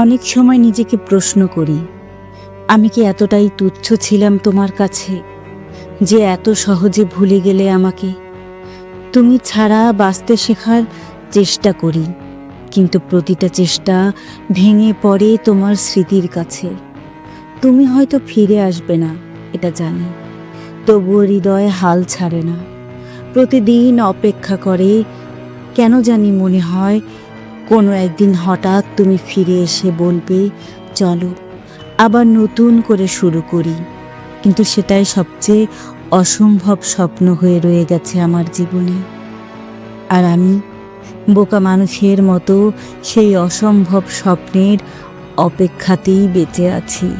অনেক সময় নিজেকে প্রশ্ন করি, আমি কি এতটাই তুচ্ছ ছিলাম তোমার কাছে যে এত সহজে ভুলে গেলে আমাকে? তুমি ছাড়া বাঁচতে শেখার চেষ্টা করি, কিন্তু প্রতিটা চেষ্টা ভেঙে পড়ে তোমার স্মৃতির কাছে। তুমি হয়তো ফিরে আসবে না, এটা জানি। তবুও হৃদয় হাল ছাড়ে না। প্রতিদিন অপেক্ষা করে কেন জানি মনে হয় কোনো একদিন হঠাৎ তুমি ফিরে এসে বলবে, চলো, আবার নতুন করে শুরু করি। কিন্তু সেটাই সবচেয়ে অসম্ভব স্বপ্ন হয়ে রয়ে গেছে আমার জীবনে। আর আমি বোকা মানুষের মতো সেই অসম্ভব স্বপ্নের অপেক্ষাতেই বেঁচে আছি।